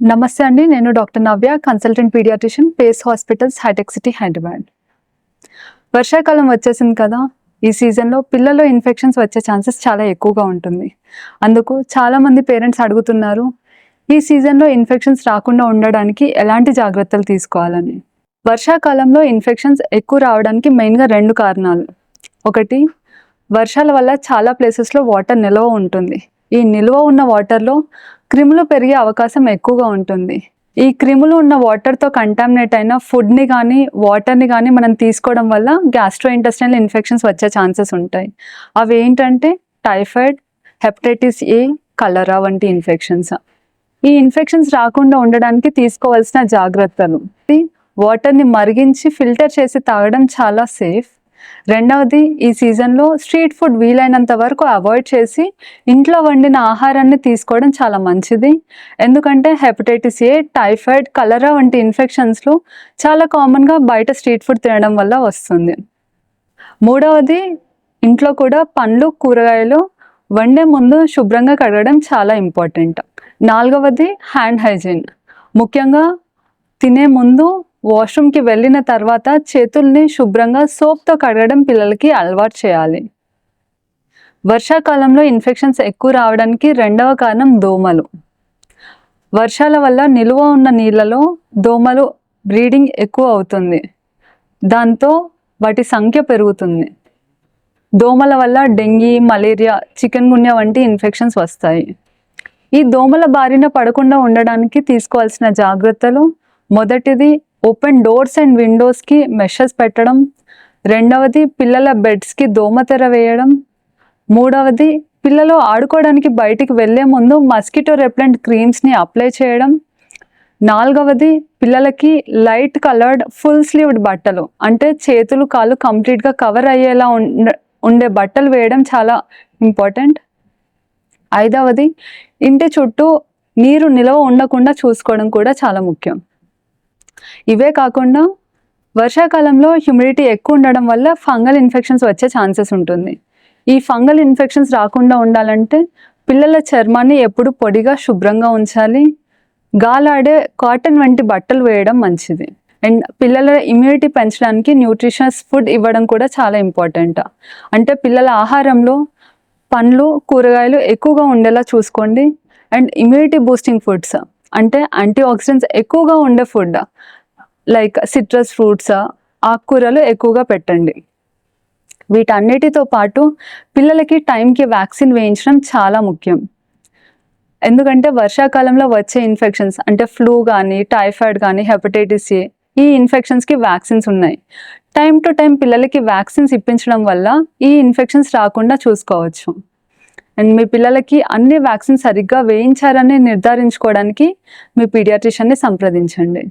నమస్తే అండి నేను doctor Navya consultant pediatrician Pace hospitals hitech city Hyderabad. వర్షాకాలం వచ్చేసింది కదా ఈ సీజన్లో పిల్లల్లో ఇన్ఫెక్షన్స్ వచ్చే ఛాన్సెస్ చాలా ఎక్కువగా ఉంటుంది. అందుకు చాలామంది పేరెంట్స్ అడుగుతున్నారు ఈ సీజన్లో ఇన్ఫెక్షన్స్ రాకుండా ఉండడానికి ఎలాంటి జాగ్రత్తలు తీసుకోవాలని. వర్షాకాలంలో ఇన్ఫెక్షన్స్ ఎక్కువ రావడానికి మెయిన్గా రెండు కారణాలు. ఒకటి వర్షాల వల్ల చాలా ప్లేసెస్లో వాటర్ నిల్వ ఉంటుంది. ఈ నిల్వ ఉన్న వాటర్లో క్రిములు పెరిగే అవకాశం ఎక్కువగా ఉంటుంది. ఈ క్రిములు ఉన్న వాటర్తో కంటామినేట్ అయిన ఫుడ్ని కానీ వాటర్ని కానీ మనం తీసుకోవడం వల్ల గ్యాస్ట్రో ఇంటెస్టైనల్ ఇన్ఫెక్షన్స్ వచ్చే ఛాన్సెస్ ఉంటాయి. అవి ఏంటంటే టైఫాయిడ్ హెపటైటిస్ ఏ కలరా వంటి ఇన్ఫెక్షన్స్ ఈ ఇన్ఫెక్షన్స్ రాకుండా ఉండడానికి తీసుకోవాల్సిన జాగ్రత్తలు. వాటర్ని మరిగించి ఫిల్టర్ చేసి తాగడం చాలా సేఫ్ రెండవది ఈ సీజన్లో స్ట్రీట్ ఫుడ్ వీలైనంత వరకు అవాయిడ్ చేసి ఇంట్లో వండిన ఆహారాన్ని తీసుకోవడం చాలా మంచిది. ఎందుకంటే హెపటైటిస్ ఏ టైఫాయిడ్ కలరా వంటి ఇన్ఫెక్షన్స్లో చాలా కామన్గా బయట స్ట్రీట్ ఫుడ్ తినడం వల్ల వస్తుంది. మూడవది ఇంట్లో కూడా పండ్లు కూరగాయలు వండే ముందు శుభ్రంగా కడగడం చాలా ఇంపార్టెంట్. నాలుగవది హ్యాండ్ హైజీన్. ముఖ్యంగా తినే ముందు వాష్రూమ్కి వెళ్ళిన తర్వాత చేతుల్ని శుభ్రంగా సోప్తో కడగడం పిల్లలకి అలవాటు చేయాలి. వర్షాకాలంలో ఇన్ఫెక్షన్స్ ఎక్కువ రావడానికి రెండవ కారణం దోమలు. వర్షాల వల్ల నిల్వ ఉన్న నీళ్ళలో దోమలు బ్రీడింగ్ ఎక్కువ అవుతుంది. దాంతో వాటి సంఖ్య పెరుగుతుంది. దోమల వల్ల డెంగీ మలేరియా చికెన్ గున్యా వంటి ఇన్ఫెక్షన్స్ వస్తాయి. ఈ దోమల బారిన పడకుండా ఉండడానికి తీసుకోవాల్సిన జాగ్రత్తలు మొదటిది ఓపెన్ డోర్స్ అండ్ విండోస్కి మెషర్స్ పెట్టడం రెండవది పిల్లల బెడ్స్కి దోమతెర వేయడం మూడవది పిల్లలు ఆడుకోవడానికి బయటికి వెళ్ళే ముందు మస్కిటో రెప్లెంట్ క్రీమ్స్ని అప్లై చేయడం నాలుగవది పిల్లలకి లైట్ కలర్డ్ ఫుల్ స్లీవ్డ్ బట్టలు అంటే చేతులు కాళ్ళు కంప్లీట్గా కవర్ అయ్యేలా ఉండ ఉండే బట్టలు వేయడం చాలా ఇంపార్టెంట్. ఐదవది ఇంటి చుట్టూ నీరు నిల్వ ఉండకుండా చూసుకోవడం కూడా చాలా ముఖ్యం. ఇవే కాకుండా వర్షాకాలంలో హ్యూమిడిటీ ఎక్కువ ఉండడం వల్ల ఫంగల్ ఇన్ఫెక్షన్స్ వచ్చే ఛాన్సెస్ ఉంటుంది. ఈ ఫంగల్ ఇన్ఫెక్షన్స్ రాకుండా ఉండాలంటే పిల్లల చర్మాన్ని ఎప్పుడు పొడిగా శుభ్రంగా ఉంచాలి. గాలాడే కాటన్ వంటి బట్టలు వేయడం మంచిది. అండ్ పిల్లల ఇమ్యూనిటీ పెంచడానికి న్యూట్రిషన్స్ ఫుడ్ ఇవ్వడం కూడా చాలా ఇంపార్టెంట్ అంటే పిల్లల ఆహారంలో పండ్లు కూరగాయలు ఎక్కువగా ఉండేలా చూసుకోండి. అండ్ ఇమ్యూనిటీ బూస్టింగ్ ఫుడ్స్ అంటే యాంటీ ఆక్సిడెంట్స్ ఎక్కువగా ఉండే ఫుడ్ లైక్ సిట్రస్ ఫ్రూట్స్ ఆకుకూరలు ఎక్కువగా పెట్టండి. వీటన్నిటితో పాటు పిల్లలకి టైంకి వ్యాక్సిన్ వేయించడం చాలా ముఖ్యం. ఎందుకంటే వర్షాకాలంలో వచ్చే ఇన్ఫెక్షన్స్ అంటే ఫ్లూ కానీ టైఫాయిడ్ కానీ హెపటైటిస్ ఏ ఈ ఇన్ఫెక్షన్స్కి వ్యాక్సిన్స్ ఉన్నాయి. టైం టు టైం పిల్లలకి వ్యాక్సిన్స్ ఇప్పించడం వల్ల ఈ ఇన్ఫెక్షన్స్ రాకుండా చూసుకోవచ్చు. అండ్ మీ పిల్లలకి అన్ని వ్యాక్సిన్స్ సరిగ్గా వేయించారని నిర్ధారించుకోవడానికి మీ పీడియాట్రిషియన్ని సంప్రదించండి.